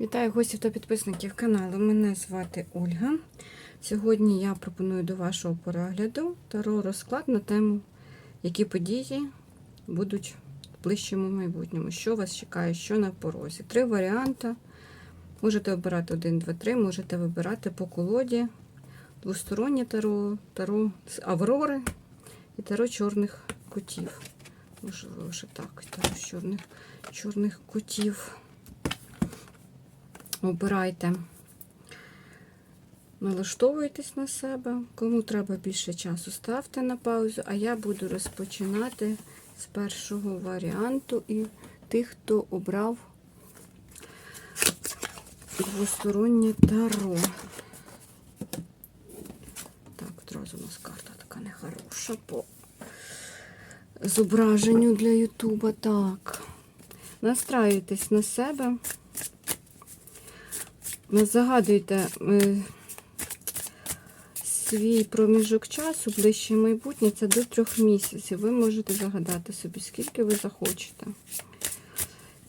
Вітаю гостів та підписників каналу. Мене звати Ольга. Сьогодні я пропоную до вашого перегляду таро розклад на тему, які події будуть в ближчому майбутньому. Що вас чекає, що на порозі. Три варіанти. Можете обирати один, два, три, можете вибирати по колоді, двостороннє таро, таро з Аврори і таро чорних котів. Можливо, ще так, таро чорних, чорних котів. Обирайте, налаштовуйтесь на себе. Кому треба більше часу, ставте на паузу, а я буду розпочинати з першого варіанту і тих, хто обрав двостороннє таро. Так, одразу у нас карта така нехороша по зображенню для Ютуба. Так. Настраюйтесь на себе. Загадуйте е, свій проміжок часу, ближче майбутнє, це до трьох місяців. Ви можете загадати собі, скільки ви захочете.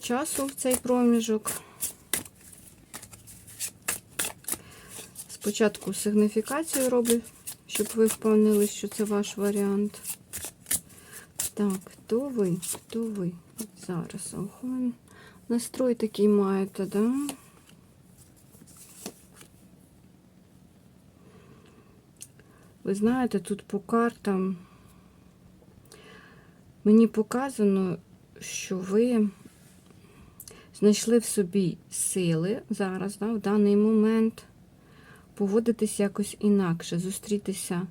Часу в цей проміжок. Спочатку сигніфікацію роблю, щоб ви впевнились, що це ваш варіант. Так, хто ви? Хто ви? Зараз. Ого, настрой такий маєте, да? Ви знаєте, тут по картам мені показано, що ви знайшли в собі сили зараз, да, в даний момент, поводитись якось інакше, зустрітися.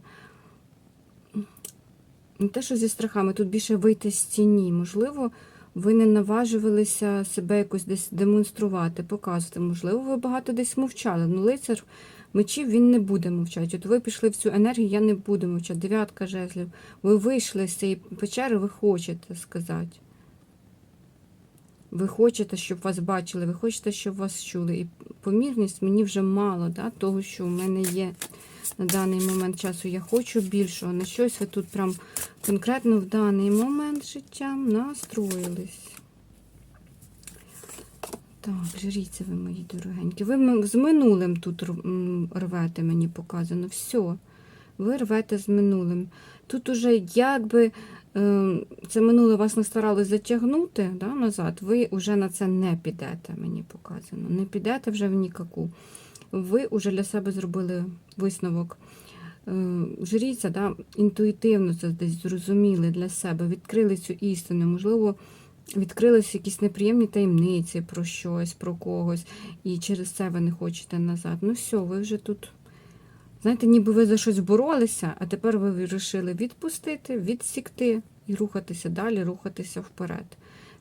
Не те, що зі страхами, тут більше вийти з тіні. Можливо, ви не наважувалися себе якось десь демонструвати, показувати. Можливо, ви багато десь мовчали. Ну, лицар мечів він не буде мовчати. От ви пішли в цю енергію, я не буду мовчати. Дев'ятка жезлів. Ви вийшли з цієї печери, ви хочете сказати. Ви хочете, щоб вас бачили, ви хочете, щоб вас чули. І помірність мені вже мало да, того, що в мене є на даний момент часу. Я хочу більшого. На щось ви тут прям конкретно в даний момент життя настроїлись. Так, жріться ви, мої дорогенькі. Ви з минулим тут рвете, мені показано. Все. Ви рвете з минулим. Тут уже якби е, це минуле вас не старались затягнути да, назад, ви вже на це не підете, мені показано. Не підете вже в нікаку. Ви вже для себе зробили висновок. Е, Жріться, да, інтуїтивно це десь зрозуміли для себе, відкрили цю істину. Можливо, відкрилися якісь неприємні таємниці про щось, про когось, і через це ви не хочете назад. Ну все, ви вже тут. Знаєте, ніби ви за щось боролися, а тепер ви вирішили відпустити, відсікти і рухатися далі, рухатися вперед.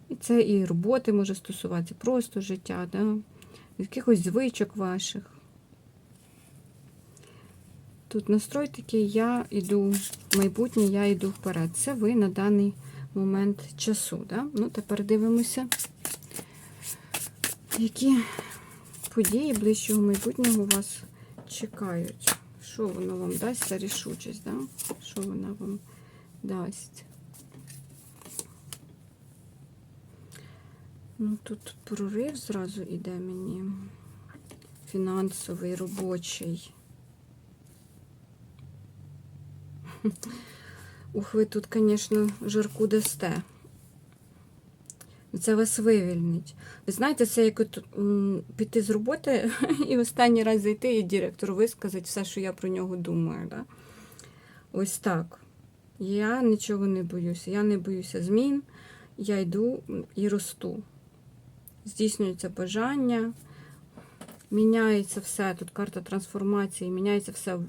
І це і роботи може стосуватися, просто життя, да? якихось звичок ваших. Тут настрой такий, я йду в майбутнє, я йду вперед. Це ви на даний момент часу. Да? Ну, тепер дивимося, які події ближчого майбутнього вас чекають. Що воно вам дасть, ця рішучість, да? що вона вам дасть. Ну, тут прорив зразу іде мені. Фінансовий, робочий. Ух, ви тут, звісно, жарку дасте. Це вас вивільнить. Ви знаєте, це як от, м, піти з роботи і останній раз зайти і директору висказати все, що я про нього думаю. Да? Ось так. Я нічого не боюся. Я не боюся змін. Я йду і росту. Здійснюється бажання, міняється все. Тут карта трансформації, міняється все.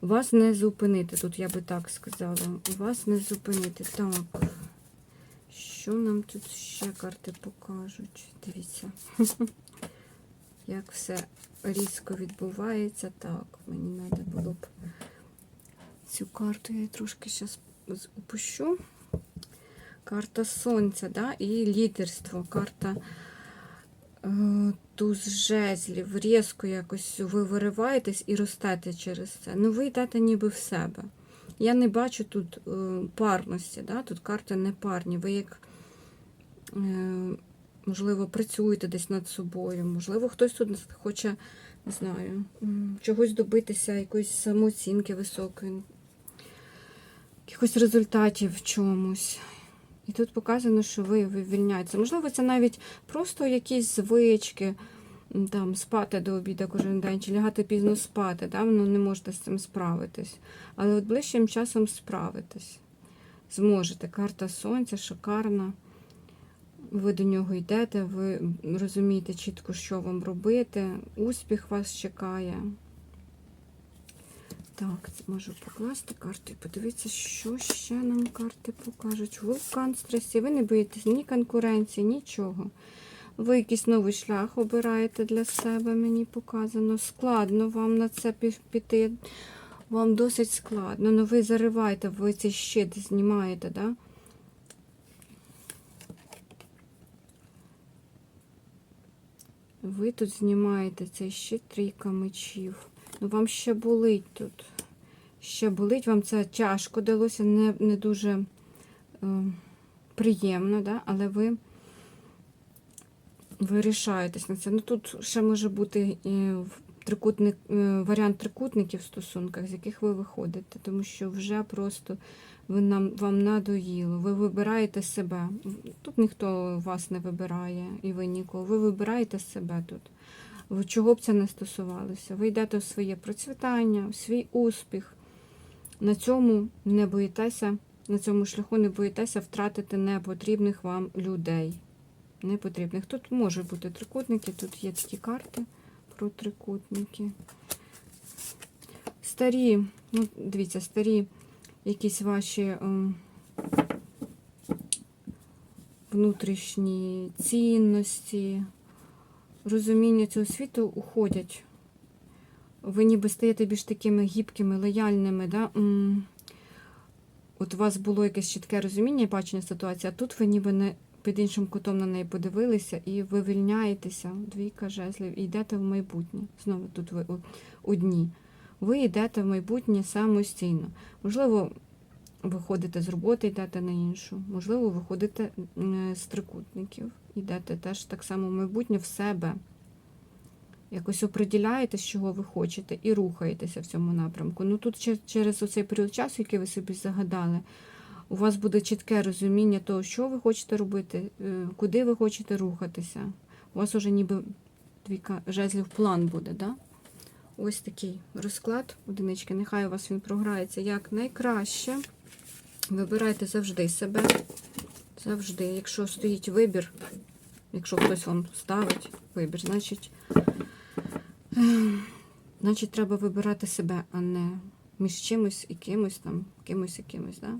Вас не зупинити. Тут я би так сказала. Вас не зупинити. Так. Що нам тут ще карти покажуть? Дивіться. Як все різко відбувається. Так, мені треба було б цю карту я трошки зараз опущу. Карта сонця, да? і лідерство. Карта туз жезлів. Різко якось ви вириваєтесь і ростете через це. Ну, ви йдете ніби в себе. Я не бачу тут е, парності, да? тут карти не парні. Ви як е, можливо, працюєте десь над собою, можливо, хтось тут хоче, не знаю, чогось добитися, якоїсь самооцінки високої, якихось результатів в чомусь. І тут показано, що ви вивільняєтеся. Можливо, це навіть просто якісь звички, там, спати до обіду кожен день, чи лягати пізно спати, да? ну, не можете з цим справитись. Але от ближчим часом справитесь. Зможете. Карта сонця шикарна. Ви до нього йдете, ви розумієте чітко, що вам робити. Успіх вас чекає. Так, можу покласти карту і подивитися, що ще нам карти покажуть. Вулкан стресі. Ви не боїтесь ні конкуренції, нічого. Ви якийсь новий шлях обираєте для себе, мені показано. Складно вам на це піти. Вам досить складно. Ну ви зариваєте, ви цей щит знімаєте, да? Ви тут знімаєте цей щит трійка мечів. Вам ще болить тут. Ще болить, вам це тяжко далося, не, не дуже е, приємно, да? але ви, ви рішаєтесь на це. Ну тут ще може бути в- трикутник, е, варіант трикутників в стосунках, з яких ви виходите, тому що вже просто ви нам, вам надоїло. Ви вибираєте себе. Тут ніхто вас не вибирає, і ви нікого. Ви вибираєте себе тут. Чого б це не стосувалося? Ви йдете в своє процвітання, в свій успіх. На цьому не боїтеся, на цьому шляху не боїтеся втратити непотрібних вам людей. Непотрібних. Тут можуть бути трикутники, тут є такі карти про трикутники. Старі, ну, дивіться, старі якісь ваші ем, внутрішні цінності, розуміння цього світу уходять. Ви ніби стаєте більш такими гібкими, лояльними. Да? От у вас було якесь чітке розуміння і бачення ситуації, а тут ви ніби не під іншим кутом на неї подивилися і ви вивільняєтеся, двійка жезлів, і йдете в майбутнє. Знову тут ви одні. Ви йдете в майбутнє самостійно. Можливо, ви ходите з роботи, йдете на іншу. Можливо, ви ходите м, з трикутників, йдете теж так само в майбутнє в себе. Якось оприділяєте, з чого ви хочете, і рухаєтеся в цьому напрямку. Ну тут через оцей період часу, який ви собі загадали, у вас буде чітке розуміння того, що ви хочете робити, е, куди ви хочете рухатися. У вас уже ніби двійка жезлів план буде, да? Ось такий розклад одинички. Нехай у вас він програється як найкраще. Вибирайте завжди себе. Завжди. Якщо стоїть вибір, якщо хтось вам ставить вибір, значить, е, значить треба вибирати себе, а не між чимось і кимось там, кимось і кимось. Да?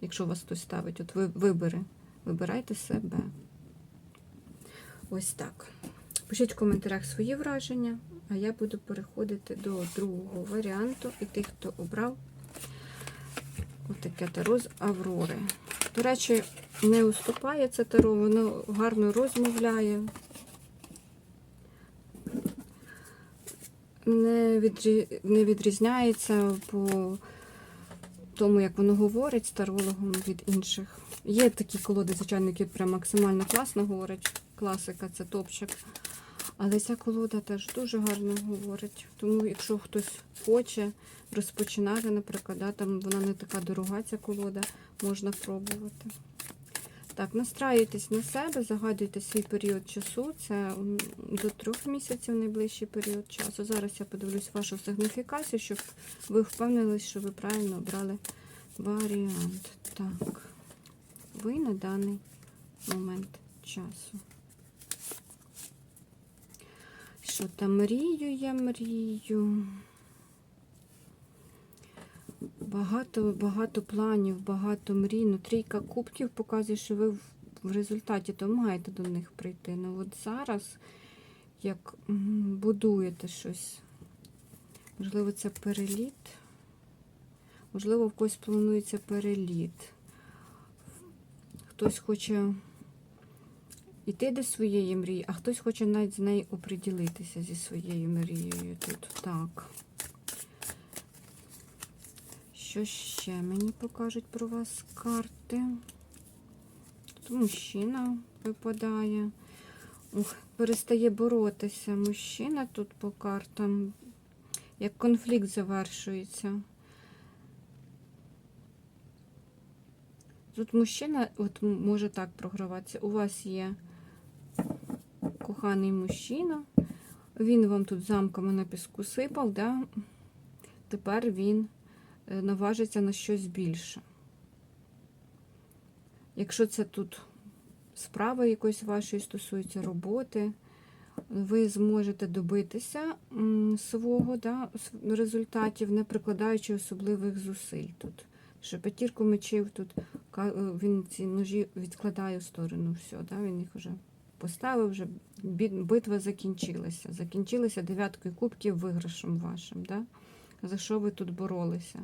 Якщо вас хтось ставить, от ви вибори. Вибирайте себе. Ось так. Пишіть в коментарях свої враження, а я буду переходити до другого варіанту. І тих, хто обрав отаке таро з Аврори. До речі, не уступає це таро, воно гарно розмовляє. Не, відрі... не відрізняється по тому, як воно говорить з тарологом від інших. Є такі колоди, звичайно, які прям максимально класно говорять. Класика це топчик. Але ця колода теж дуже гарно говорить. Тому, якщо хтось хоче розпочинати, наприклад, да, там вона не така дорога, ця колода, можна пробувати. Так, настраюйтесь на себе, загадуйте свій період часу. Це до трьох місяців найближчий період часу. Зараз я подивлюсь вашу сигніфікацію, щоб ви впевнились, що ви правильно обрали варіант. Так, ви на даний момент часу. Що там мрію я мрію? Багато, багато планів, багато мрій. Ну, трійка кубків показує, що ви в, результаті то маєте до них прийти. Ну от зараз, як будуєте щось, можливо, це переліт. Можливо, в когось планується переліт. Хтось хоче йти до своєї мрії, а хтось хоче навіть з нею оприділитися зі своєю мрією тут. Так. Що ще мені покажуть про вас карти? Тут мужчина випадає. Ух, перестає боротися. Мужчина тут по картам. Як конфлікт завершується. Тут мужчина от може так програватися. У вас є коханий мужчина. Він вам тут замками на піску сипав, да? тепер він е, наважиться на щось більше. Якщо це тут справа якоїсь вашої стосується роботи, ви зможете добитися свого да, результатів, не прикладаючи особливих зусиль тут. Що п'ятірку мечів тут е, він ці ножі відкладає в сторону, все, да, він їх вже поставив, вже битва закінчилася. Закінчилася дев'яткою кубків виграшем вашим. Да? За що ви тут боролися?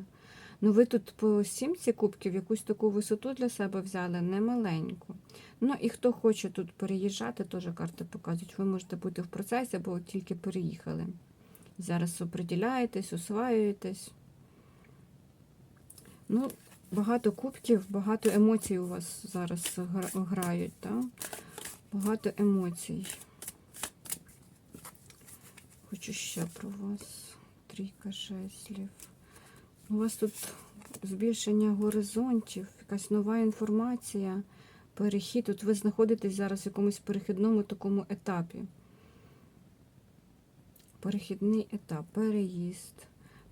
Ну, ви тут по сімці кубків якусь таку висоту для себе взяли, немаленьку. Ну і хто хоче тут переїжджати, теж карти показують. Ви можете бути в процесі, бо тільки переїхали. Зараз оприділяєтесь, осваюєтесь. Ну, багато кубків, багато емоцій у вас зараз грають, так? Багато емоцій. Хочу ще про вас. Трійка жезлів. У вас тут збільшення горизонтів, якась нова інформація, перехід. Тут ви знаходитесь зараз в якомусь перехідному такому етапі. Перехідний етап, переїзд,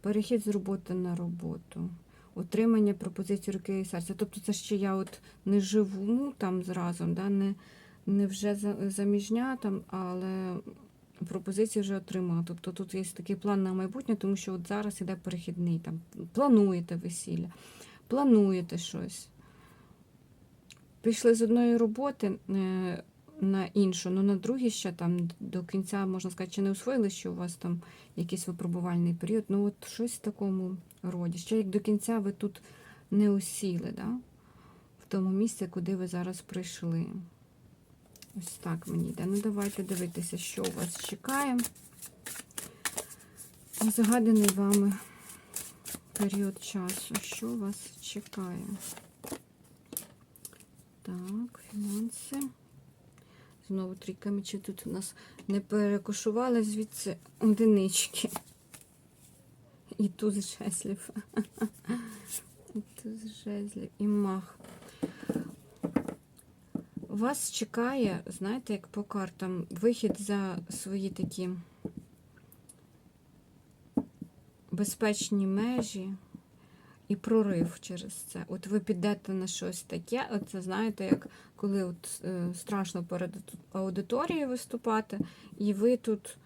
перехід з роботи на роботу, отримання пропозиції руки і серця. Тобто це ще я от не живу там зразу, да? не, не вже за- заміжня, там, але пропозицію вже отримала. Тобто тут є такий план на майбутнє, тому що от зараз іде перехідний. Там, плануєте весілля, плануєте щось. Пішли з одної роботи е, на іншу, ну на другій ще там до кінця, можна сказати, чи не усвоїли, що у вас там якийсь випробувальний період. Ну, от щось в такому роді. Ще як до кінця ви тут не осіли, да? в тому місці, куди ви зараз прийшли. Ось так мені йде. Ну, давайте дивитися, що у вас чекає. Загаданий вами період часу. Що вас чекає? Так, фінанси. Знову трійка мечів тут у нас не перекошували звідси одинички. І тут жезлів. І тут жезлів. І мах. Вас чекає, знаєте, як по картам, вихід за свої такі безпечні межі і прорив через це. От ви підете на щось таке, от це знаєте, як коли от, е, страшно перед аудиторією виступати, і ви тут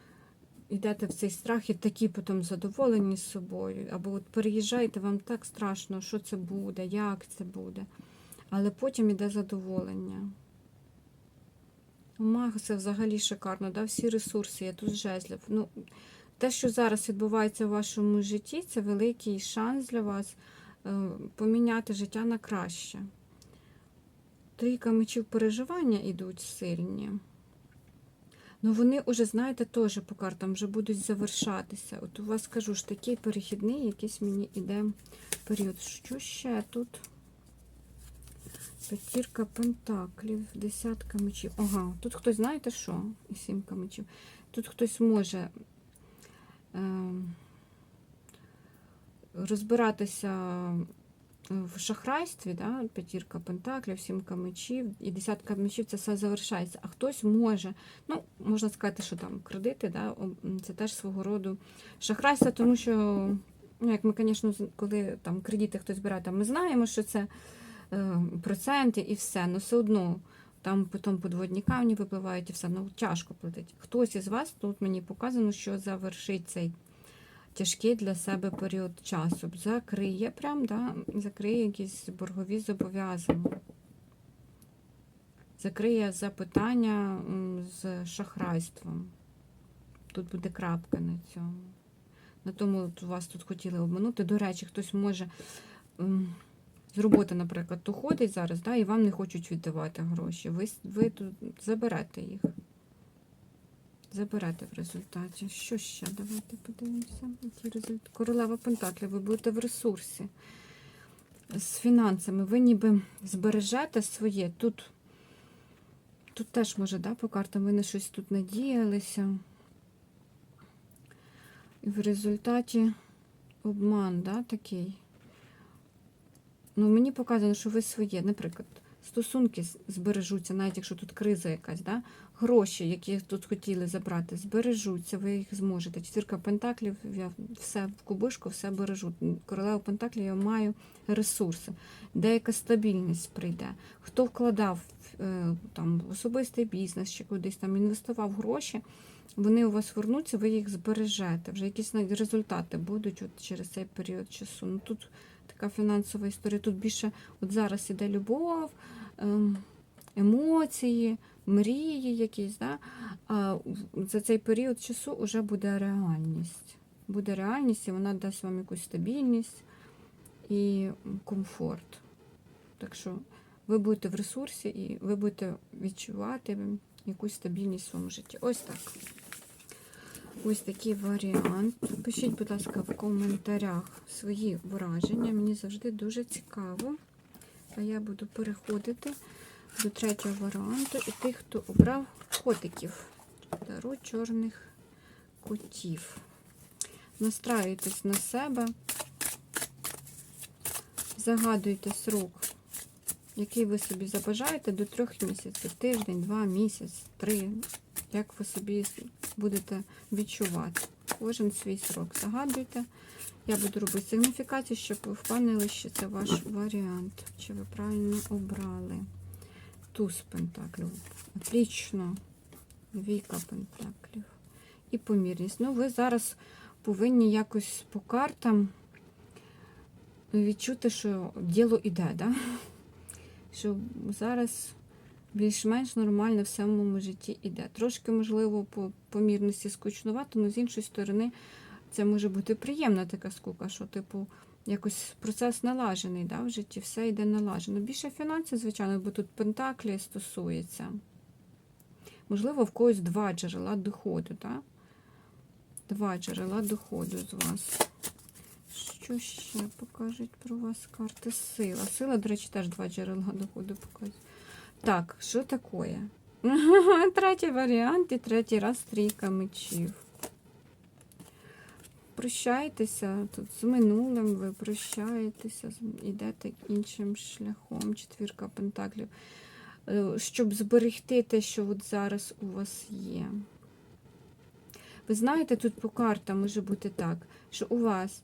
йдете в цей страх і такі потім задоволені з собою. Або от переїжджаєте, вам так страшно, що це буде, як це буде. Але потім іде задоволення. Маг це взагалі шикарно, да? всі ресурси, я тут жезлів. Ну, те, що зараз відбувається в вашому житті, це великий шанс для вас е, поміняти життя на краще. Трійка мечів переживання йдуть сильні. Ну, вони вже, знаєте, теж по картам вже будуть завершатися. От у вас кажу ж такий перехідний, якийсь мені іде період. Що ще тут? П'ятірка пентаклів, десятка мечів. Ага, тут хтось, знаєте що? Сімка мечів. Тут хтось може е, розбиратися в шахрайстві, да? п'ятірка пентаклів, сімка мечів і десятка мечів це все завершається. А хтось може, ну, можна сказати, що там кредити, да? це теж свого роду шахрайство, тому що, ну, як ми, звісно, коли там кредити хтось бере, там ми знаємо, що це проценти і все, але все одно там потім подводні камні випливають і все, ну тяжко платить. Хтось із вас тут мені показано, що завершить цей тяжкий для себе період часу. Закриє прям, да, закриє якісь боргові зобов'язання. Закриє запитання з шахрайством. Тут буде крапка на цьому. На тому вас тут хотіли обманути. До речі, хтось може з роботи, наприклад, уходить зараз, да, і вам не хочуть віддавати гроші. Ви, ви тут заберете їх. Заберете в результаті. Що ще? Давайте подивимося. Результат? Королева Пентаклів, ви будете в ресурсі. З фінансами. Ви ніби збережете своє. Тут Тут теж може, да, по картам ви на щось тут надіялися. І в результаті обман, да, такий. Ну, мені показано, що ви своє, наприклад, стосунки збережуться, навіть якщо тут криза якась, да? гроші, які тут хотіли забрати, збережуться, ви їх зможете. Четвірка пентаклів, я все в кубишку, все бережу. Королева пентаклів я маю ресурси, деяка стабільність прийде. Хто вкладав е, там, особистий бізнес чи кудись там інвестував гроші, вони у вас вернуться, ви їх збережете. Вже якісь результати будуть от через цей період часу. Ну, тут така фінансова історія. Тут більше от зараз іде любов, ем, емоції, мрії якісь. Да? А за цей період часу вже буде реальність. Буде реальність, і вона дасть вам якусь стабільність і комфорт. Так що ви будете в ресурсі і ви будете відчувати якусь стабільність в своєму житті. Ось так. Ось такий варіант. Пишіть, будь ласка, в коментарях свої враження. Мені завжди дуже цікаво. А я буду переходити до третього варіанту. І тих, хто обрав котиків. Таро чорних котів. Настраюйтесь на себе. Загадуйте срок, який ви собі забажаєте до трьох місяців. Тиждень, два, місяць, три. Як ви собі будете відчувати. Кожен свій срок загадуйте. Я буду робити сигніфікацію, щоб ви впевнили, що це ваш варіант. Чи ви правильно обрали. Туз пентаклів. Отлично. Віка пентаклів. І помірність. Ну, ви зараз повинні якось по картам відчути, що діло іде, да? що зараз більш-менш нормально в самому житті іде. Трошки, можливо, по помірності скучнувато, але з іншої сторони, це може бути приємна така скука, що, типу, якось процес налажений да, в житті, все йде налажено. Більше фінансів, звичайно, бо тут пентаклі стосується. Можливо, в когось два джерела доходу, да? Два джерела доходу з вас. Що ще покажуть про вас карти? Сила. Сила, до речі, теж два джерела доходу показує. Так, що таке? Третій варіант і третій раз трійка мечів. Прощайтеся тут з минулим, ви прощаєтеся, йдете іншим шляхом, четвірка пентаклів, Е, щоб зберегти те, що от зараз у вас є. Ви знаєте, тут по картам може бути так, що у вас,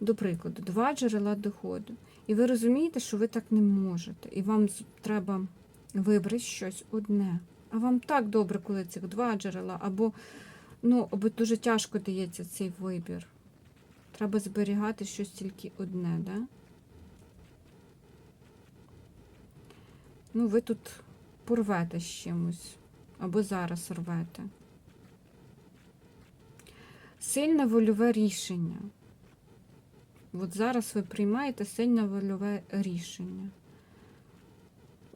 до прикладу, два джерела доходу. І ви розумієте, що ви так не можете. І вам треба вибрати щось одне. А вам так добре, коли цих два джерела, або, ну, або дуже тяжко дається цей вибір. Треба зберігати щось тільки одне, да? Ну, ви тут порвете з чимось, або зараз рвете. Сильне вольове рішення. От зараз ви приймаєте сильне вольове рішення.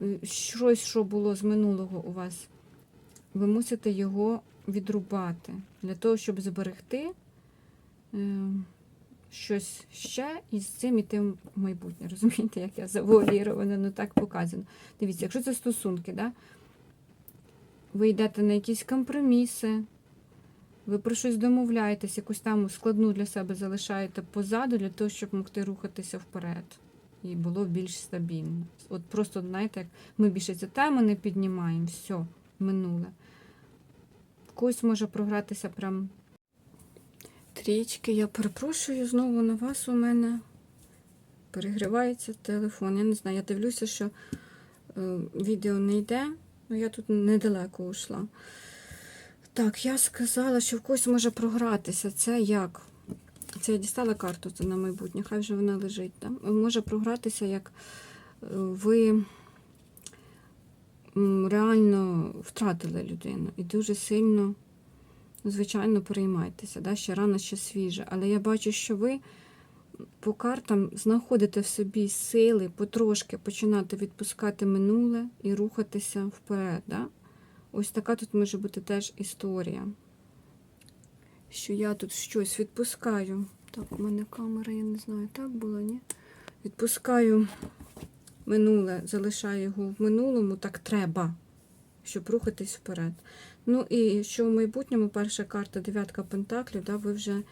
Е, Щось, що було з минулого у вас, ви мусите його відрубати для того, щоб зберегти е, щось ще і з цим іти в майбутнє. Розумієте, як я завуалірована, ну так показано. Дивіться, якщо це стосунки, да? ви йдете на якісь компроміси, ви про щось домовляєтесь, якусь там складну для себе залишаєте позаду для того, щоб могти рухатися вперед. І було більш стабільно. От просто, знаєте, як ми більше цю тему не піднімаємо, все, минуле. Когось може програтися прям трічки. Я перепрошую знову на вас у мене. Перегривається телефон. Я не знаю, я дивлюся, що е, відео не йде, але я тут недалеко ушла. Так, я сказала, що в когось може програтися. Це як? Це я дістала карту це на майбутнє, хай вже вона лежить там. Може програтися, як е, ви реально втратили людину і дуже сильно, звичайно, переймайтеся. Да? Ще рано, ще свіже. Але я бачу, що ви по картам знаходите в собі сили потрошки починати відпускати минуле і рухатися вперед. Да? Ось така тут може бути теж історія. Що я тут щось відпускаю. Так, у мене камера, я не знаю, так було, ні? Відпускаю минуле, залишаю його в минулому, так треба. щоб рухатись вперед. Ну і що в майбутньому перша карта дев'ятка пентаклів, да, ви вже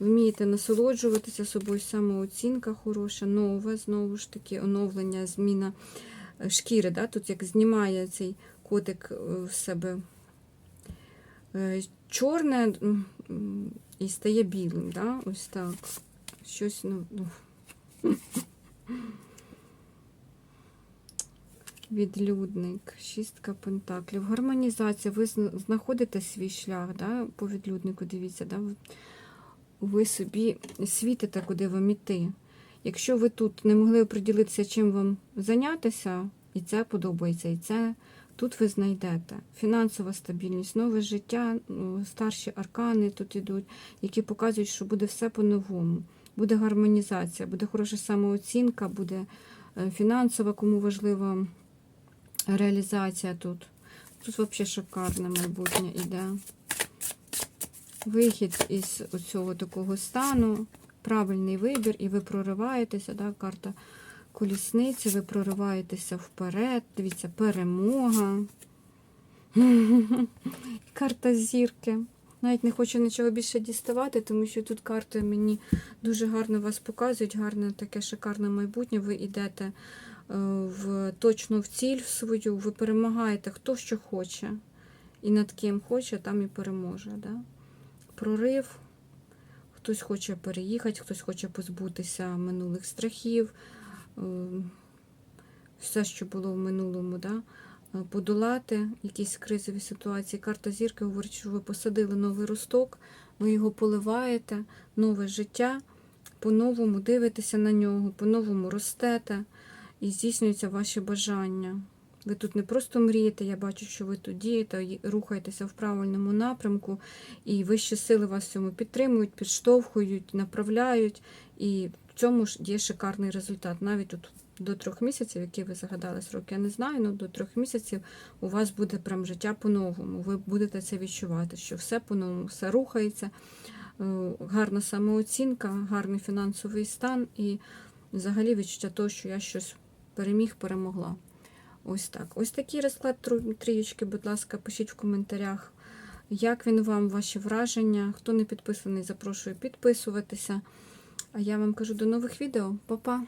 вмієте насолоджуватися собою, самооцінка хороша, нове, знову ж таки, оновлення, зміна е, шкіри. Да, тут як знімає цей котик е, в себе е, чорне і стає білим. Да? Ось так. Щось, ну, ну. Відлюдник, шістка пентаклів, гармонізація. Ви знаходите свій шлях да? по відлюднику, дивіться, да? ви- собі світите, куди вам іти. Якщо ви тут не могли оприділитися, чим вам зайнятися, і це подобається, і це тут ви знайдете. Фінансова стабільність, нове життя, старші аркани тут ідуть, які показують, що буде все по-новому. Буде гармонізація, буде хороша самооцінка, буде е, фінансова, кому важлива реалізація тут. Тут взагалі шикарне майбутнє іде. Вихід із цього такого стану, правильний вибір, і ви прориваєтеся, да, карта колісниці, ви прориваєтеся вперед. Дивіться, перемога. Карта зірки. Навіть не хочу нічого більше діставати, тому що тут карти мені дуже гарно вас показують, гарне таке шикарне майбутнє. Ви йдете е, в точно в ціль в свою, ви перемагаєте хто що хоче. І над ким хоче, там і переможе. Да? Прорив. Хтось хоче переїхати, хтось хоче позбутися минулих страхів. Е, Все, що було в минулому, да? е, подолати якісь кризові ситуації. Карта зірки говорить, що ви посадили новий росток, ви його поливаєте, нове життя, по-новому дивитеся на нього, по-новому ростете і здійснюються ваші бажання. Ви тут не просто мрієте, я бачу, що ви тут дієте, рухаєтеся в правильному напрямку, і вищі сили вас в цьому підтримують, підштовхують, направляють. І цьому ж є шикарний результат. Навіть от до трьох місяців, які ви загадали сроки, я не знаю, але до трьох місяців у вас буде прям життя по-новому. Ви будете це відчувати, що все по-новому, все рухається, е, гарна самооцінка, гарний фінансовий стан і взагалі відчуття того, що я щось переміг, перемогла. Ось так. Ось такий розклад трієчки, будь ласка, пишіть в коментарях, як він вам, ваші враження. Хто не підписаний, запрошую підписуватися. А я вам кажу до нових відео. Па-па!